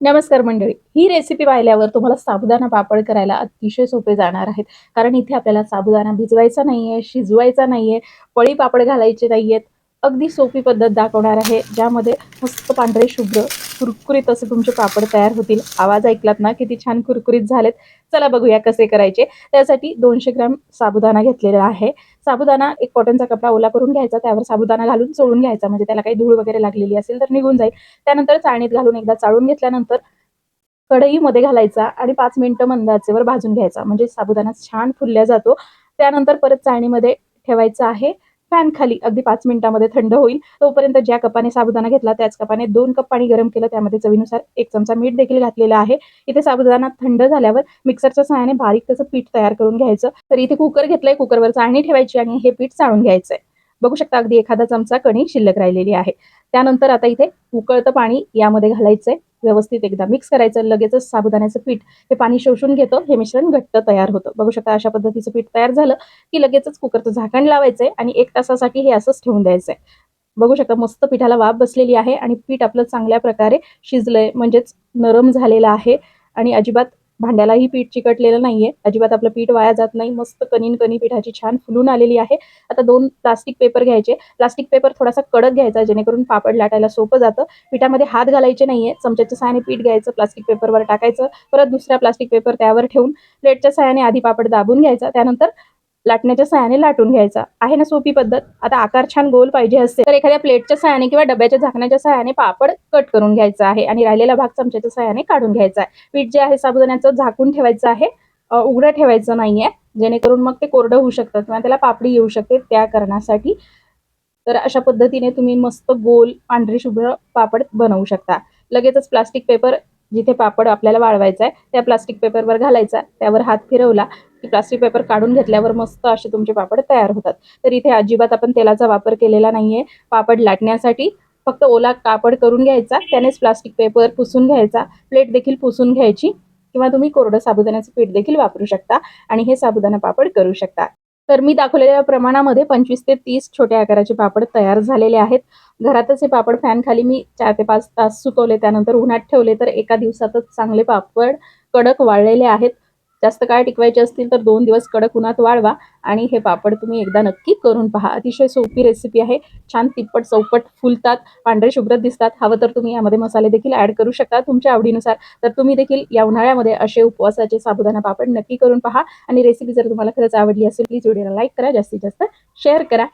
नमस्कार मंडळी. ही रेसिपी पाहिल्यावर तुम्हाला साबुदाणा पापड करायला अतिशय सोपे जाणार आहेत. कारण इथे आपल्याला साबुदाणा भिजवायचा नाहीये शिजवायचा नाहीये पळी पापड घालायचे नाहीयेत. अगदी सोपी पद्धत दाखवणार आहे ज्यामध्ये मस्त पांढरे शुभ्र कुरकुरीत असे तुमचे पापड तयार होतील. आवाज ऐकलात ना किती छान कुरकुरीत झालेत. चला बघूया कसे करायचे. त्यासाठी दोनशे ग्रॅम साबुदाणा घेतलेला आहे. साबुदाणा एक कॉटनचा कपडा ओला करून घ्यायचा त्यावर साबुदाणा घालून चोळून घ्यायचा. म्हणजे त्याला काही धूळ वगैरे लागलेली असेल तर निघून जाईल. त्यानंतर चाळणीत घालून एकदा चाळून घेतल्यानंतर कढईमध्ये घालायचा आणि पाच मिनिटं मंदाचेवर भाजून घ्यायचा. म्हणजे साबुदाणा छान फुलल्या जातो. त्यानंतर परत चाळणीमध्ये ठेवायचं आहे. फॅन खाली अगदी पाच मिनिटामध्ये थंड होईल. तोपर्यंत ज्या कपाने साबुदाणा घेतला त्याच कपाने दोन कप पाणी गरम केलं. त्यामध्ये चवीनुसार एक चमचा मीठ देखील घातलेला आहे. इथे साबुदाणा थंड झाल्यावर मिक्सरच्या सहाय्याने बारीक त्याचं पीठ तयार करून घ्यायचं. तर इथे कुकर घेतलंय कुकरवर चाळणी ठेवायची आणि हे पीठ चाळून घ्यायचंय. बघू शकता अगदी एखादा चमचा कणी शिल्लक राहिलेली आहे. त्यानंतर आता इथे उकळतं पाणी यामध्ये घालायचंय. व्यवस्थित एकदा मिक्स करायचं लगेचच साबुदाण्याचं पीठ हे पाणी शोषून घेतं हे मिश्रण घट्ट तयार होतं. बघू शकता अशा पद्धतीचं पीठ तयार झालं की लगेचच कुकरचं झाकण लावायचंय आणि एक तासासाठी हे असंच ठेवून द्यायचंय. बघू शकता मस्त पिठाला वाफ बसलेली आहे आणि पीठ आपलं चांगल्या प्रकारे शिजलंय म्हणजेच नरम झालेलं आहे आणि अजिबात भांड्यालाही पीठ चिकटलेलं नाहीये. अजिबात आपलं पीठ वाया जात नाही. मस्त कणीन कणी पिठाची छान फुलून आलेली आहे. आता दोन प्लास्टिक पेपर घ्यायचे. प्लास्टिक पेपर थोडासा कडक घ्यायचा जेणेकरून पापड लाटायला सोपं जातं. पिठामध्ये हात घालायचे नाहीये. चमच्याच्या सहाय्याने पीठ घ्यायचं प्लास्टिक पेपरवर टाकायचं. परत दुसऱ्या प्लास्टिक पेपर त्यावर ठेवून प्लेटच्या सहाय्याने आधी पापड दाबून घ्यायचा. त्यानंतर लाटण्याच्या सहाय्याने लाटून घ्यायचा. आहे ना सोपी पद्धत? आता आकार छान गोल पाहिजे असते. तर एखाद्या प्लेटच्या सहाय्याने किंवा डब्याच्या झाकण्याच्या सहाय्याने पापड कट करून घ्यायचा आहे आणि राहिलेला भाग चमच्याच्या सहाय्याने काढून घ्यायचा आहे. पीठ जे आहे साबुदाण्याचं झाकून ठेवायचं आहे. उघडं ठेवायचं नाहीये. जेणेकरून मग ते कोरडं होऊ शकतं किंवा त्याला पापडी येऊ शकते त्या करण्यासाठी तर अशा पद्धतीने तुम्ही मस्त गोल पांढरी शुभ्र पापड बनवू शकता. लगेचच प्लास्टिक पेपर जिथे पापड आपल्याला वाळवायचा आहे त्या प्लास्टिक पेपरवर घालायचा. त्यावर हात फिरवला. की प्लास्टिक पेपर काढून घेतल्यावर मस्त असे तुमचे पापड तयार होतात. तर इथे अजिबात आपण तेलाचा वापर केलेला नाहीये. पापड लाटण्यासाठी फक्त ओला कापड करून घ्यायचा त्यानेच प्लास्टिक पेपर पुसून घ्यायचा प्लेट देखील पुसून घ्यायची किंवा तुम्ही कोरडं साबुदाण्याचं पीठ देखील वापरू शकता आणि हे साबुदाणा पापड करू शकता. तर मी दाखवलेल्या प्रमाणामध्ये पंचवीस ते तीस छोट्या आकाराचे पापड तयार झालेले आहेत. घरातच हे पापड फॅन खाली मी चार ते पाच तास सुकवले त्यानंतर उन्हात ठेवले तर एका दिवसातच चांगले पापड कडक वाळलेले आहेत. जास्त काळ टिकवायचे असतील तर दोन दिवस कडक उन्हात वाळवा आणि हे पापड तुम्ही एकदा नक्की करून पहा. अतिशय सोपी रेसिपी आहे. छान तिप्पट चौपट फुलतात पांढरे शुभ्र दिसतात. हवं तर तुम्ही यामध्ये मसाले देखील ऍड करू शकता तुमच्या आवडीनुसार. तर तुम्ही देखील या उन्हाळ्यामध्ये असे उपवासाचे साबुदाणा पापड नक्की करून पहा. आणि रेसिपी जर तुम्हाला खरंच आवडली असेल प्लीज व्हिडिओला लाईक करा. जास्तीत जास्त शेअर करा.